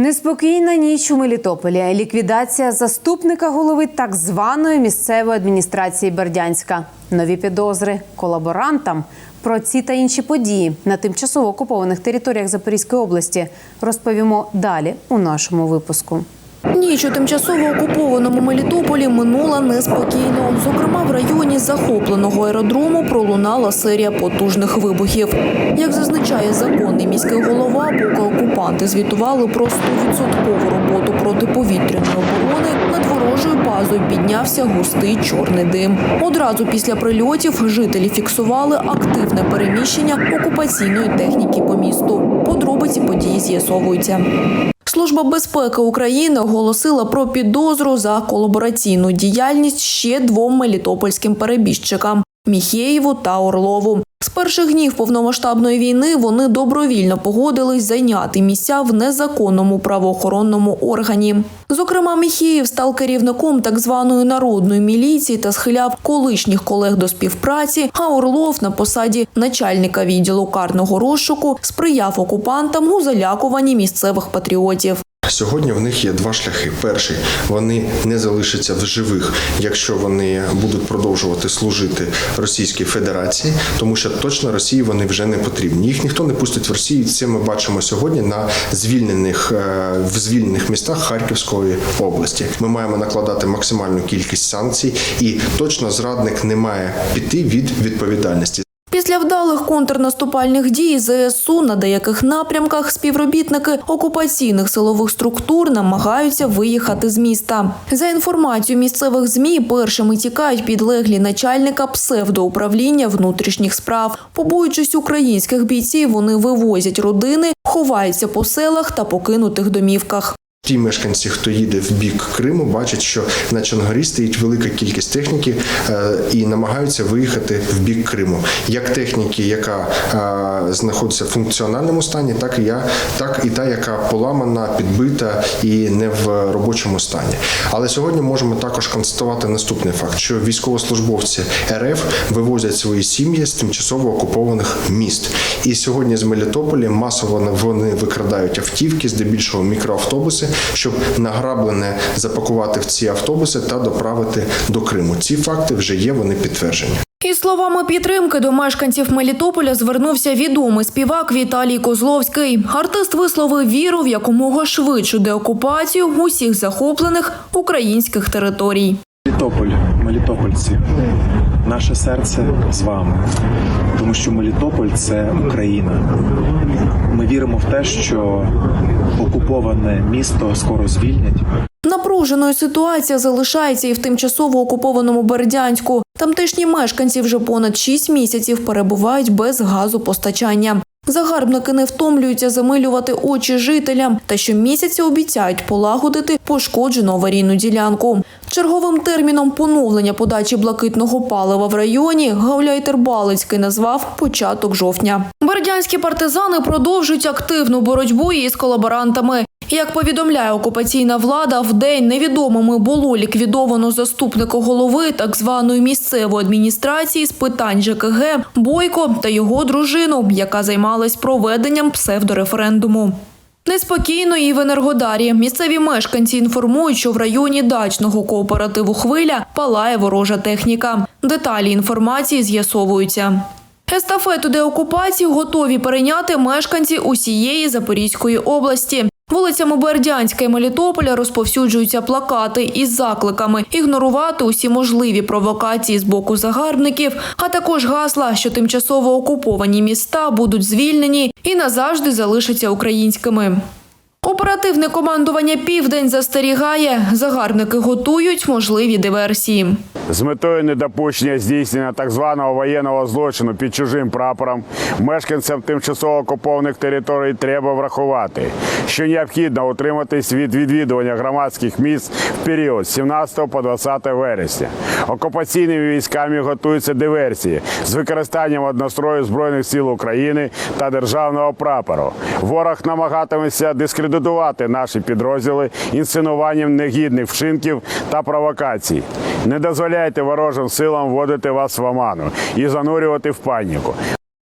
Неспокійна ніч у Мелітополі. Ліквідація заступника голови так званої місцевої адміністрації Бердянська. Нові підозри колаборантам. Про ці та інші події на тимчасово окупованих територіях Запорізької області розповімо далі у нашому випуску. Ніч у тимчасово окупованому Мелітополі минула неспокійно. Зокрема, в районі захопленого аеродрому пролунала серія потужних вибухів. Як зазначає законний міський голова, поки окупанти звітували про 100% роботу протиповітряної оборони, над ворожою базою піднявся густий чорний дим. Одразу після прильотів жителі фіксували активне переміщення окупаційної техніки по місту. Подробиці події з'ясовуються. Служба безпеки України оголосила про підозру за колабораційну діяльність ще двом мелітопольським перебіжчикам Міхеєву та Орлову. З перших днів повномасштабної війни вони добровільно погодились зайняти місця в незаконному правоохоронному органі. Зокрема, Міхеєв став керівником так званої народної міліції та схиляв колишніх колег до співпраці. А Орлов на посаді начальника відділу карного розшуку сприяв окупантам у залякуванні місцевих патріотів. Сьогодні в них є два шляхи. Перший вони не залишаться в живих, якщо вони будуть продовжувати служити Російській Федерації, тому що точно Росії вони вже не потрібні. Їх ніхто не пустить в Росію. Це ми бачимо сьогодні на звільнених е, в звільнених містах Харківської області. Ми маємо накладати максимальну кількість санкцій, і точно зрадник не має піти від відповідальності. Після вдалих контрнаступальних дій ЗСУ на деяких напрямках співробітники окупаційних силових структур намагаються виїхати з міста. За інформацією місцевих змі, першими тікають підлеглі начальника псевдоуправління внутрішніх справ. Побоюючись українських бійців, вони вивозять родини, ховаються по селах та покинутих домівках. Ті мешканці, хто їде в бік Криму, бачать, що на Чонгорі стоїть велика кількість техніки е, і намагаються виїхати в бік Криму. Як техніки, яка е, знаходиться в функціональному стані, так і я, так і та, яка поламана, підбита і не в робочому стані. Але сьогодні можемо також констатувати наступний факт: що військовослужбовці РФ вивозять свої сім'ї з тимчасово окупованих міст. І сьогодні з Мелітополя масово вони викрадають автівки, здебільшого мікроавтобуси, щоб награблене запакувати в ці автобуси та доправити до Криму. Ці факти вже є, вони підтверджені. Із словами підтримки до мешканців Мелітополя звернувся відомий співак Віталій Козловський. Артист висловив віру в якомога швидшу деокупацію усіх захоплених українських територій. Мелітополь, Мелітопольці, наше серце з вами, тому що Мелітополь це Україна. Ми віримо в те, що окуповане місто скоро звільнять. Напруженою ситуація залишається і в тимчасово окупованому Бердянську. Тамтешні мешканці вже понад 6 місяців перебувають без газопостачання. Загарбники не втомлюються замилювати очі жителям та щомісяця обіцяють полагодити пошкоджену аварійну ділянку. Черговим терміном поновлення подачі блакитного палива в районі Гауляйтер Балицький назвав початок жовтня. Бердянські партизани продовжують активну боротьбу із колаборантами. Як повідомляє окупаційна влада, в день невідомими було ліквідовано заступника голови так званої місцевої адміністрації з питань ЖКГ Бойко та його дружину, яка займалась проведенням псевдореферендуму. Неспокійно і в Енергодарі. Місцеві мешканці інформують, що в районі дачного кооперативу Хвиля палає ворожа техніка. Деталі інформації з'ясовуються. Естафету деокупації готові перейняти мешканці усієї Запорізької області. Вулицями Бердянська і Мелітополя розповсюджуються плакати із закликами ігнорувати усі можливі провокації з боку загарбників, а також гасла, що тимчасово окуповані міста будуть звільнені і назавжди залишаться українськими. Оперативне командування Південь застерігає, загарбники готують можливі диверсії. З метою недопущення здійснення так званого воєнного злочину під чужим прапором мешканцям тимчасово окупованих територій треба врахувати, що необхідно утриматись від відвідування громадських місць в період з 17 по 20 вересня. Окупаційними військами готуються диверсії з використанням однострою збройних сил України та державного прапору. Ворог намагатиметься дискредитувати наші підрозділи інсценуванням негідних вчинків та провокацій. Не дозволяйте ворожим силам вводити вас в оману і занурювати в паніку.